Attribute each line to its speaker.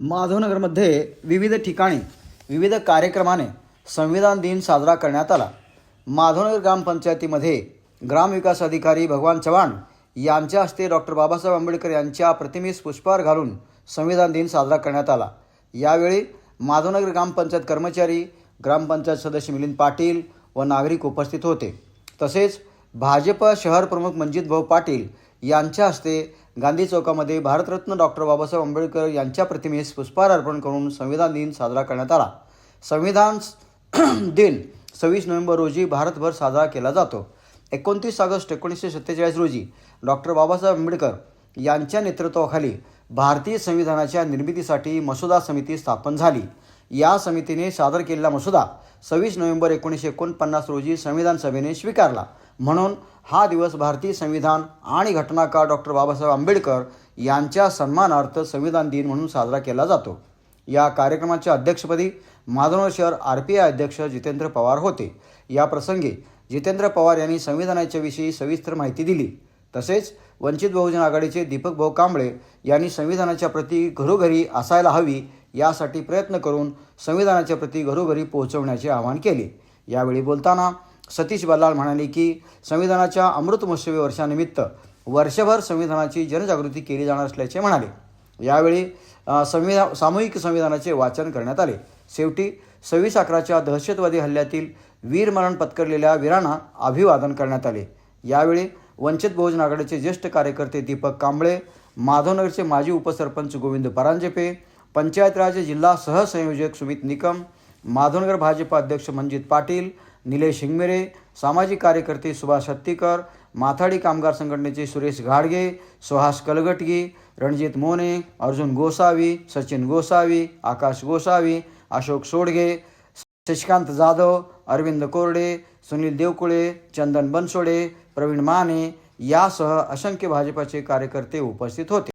Speaker 1: माधवनगरमध्ये विविध ठिकाणी विविध कार्यक्रमाने संविधान दिन साजरा करण्यात आला. माधवनगर ग्रामपंचायतीमध्ये ग्रामविकास अधिकारी भगवान चव्हाण यांच्या हस्ते डॉक्टर बाबासाहेब आंबेडकर यांच्या प्रतिमेस पुष्पहार घालून संविधान दिन साजरा करण्यात आला. यावेळी माधवनगर ग्रामपंचायत कर्मचारी ग्रामपंचायत सदस्य मिलिंद पाटील व नागरिक उपस्थित होते. तसेच भाजप शहर प्रमुख मंजित भाऊ पाटील यांच्या हस्ते गांधी चौकामध्ये भारतरत्न डॉक्टर बाबासाहेब आंबेडकर यांच्या प्रतिमेस पुष्पहार अर्पण करून संविधान दिन साजरा करण्यात आला. संविधान दिन सव्वीस नोव्हेंबर रोजी भारतभर साजरा केला जातो. एकोणतीस ऑगस्ट एकोणीसशे सत्तेचाळीस रोजी डॉक्टर बाबासाहेब आंबेडकर यांच्या नेतृत्वाखाली भारतीय संविधानाच्या निर्मितीसाठी मसुदा समिती स्थापन झाली. या समितीने सादर केलेला मसुदा सव्वीस नोव्हेंबर एकोणीसशे एकोणपन्नास रोजी संविधान सभेने स्वीकारला. म्हणून हा दिवस भारतीय संविधान आणि घटनाकार डॉक्टर बाबासाहेब आंबेडकर यांच्या सन्मानार्थ संविधान दिन म्हणून साजरा केला जातो. या कार्यक्रमाच्या अध्यक्षपदी माधवनगर शहर आर पी आय अध्यक्ष जितेंद्र पवार होते. या प्रसंगी जितेंद्र पवार यांनी संविधानाच्या विषयी सविस्तर माहिती दिली. तसेच वंचित बहुजन आघाडीचे दीपक भाऊ कांबळे यांनी संविधानाच्या प्रती घरोघरी असायला हवी यासाठी प्रयत्न करून संविधानाच्या प्रती घरोघरी पोहोचवण्याचे आवाहन केले. यावेळी बोलताना सतीश बल्लाळ म्हणाले की संविधानाच्या अमृत महोत्सवी वर्षानिमित्त वर्षभर संविधानाची जनजागृती केली जाणार असल्याचे म्हणाले. यावेळी संविधान सामूहिक संविधानाचे वाचन करण्यात आले. शेवटी सव्वीस अकराच्या दहशतवादी हल्ल्यातील वीरमरण पत्करलेल्या वीरांना अभिवादन करण्यात आले. यावेळी वंचित बहुजन आघाडीचे ज्येष्ठ कार्यकर्ते दीपक कांबळे माधवनगरचे माजी उपसरपंच गोविंद परांजपे पंचायत राज जिल्हा सहसंयोजक सुमित निकम माधवनगर भाजप अध्यक्ष मंजित पाटील निलेश हिंगमिरे सामाजिक कार्यकर्ते सुभाष हत्तीकर माथाडी कामगार संघटनेचे सुरेश घाडगे सुहास कलगटगी रणजित मोने अर्जुन गोसावी सचिन गोसावी आकाश गोसावी अशोक सोडगे शशिकांत जाधव अरविंद कोरडे सुनील देवकुळे चंदन बनसोडे प्रवीण माने यासह असंख्य भाजपाचे कार्यकर्ते उपस्थित होते.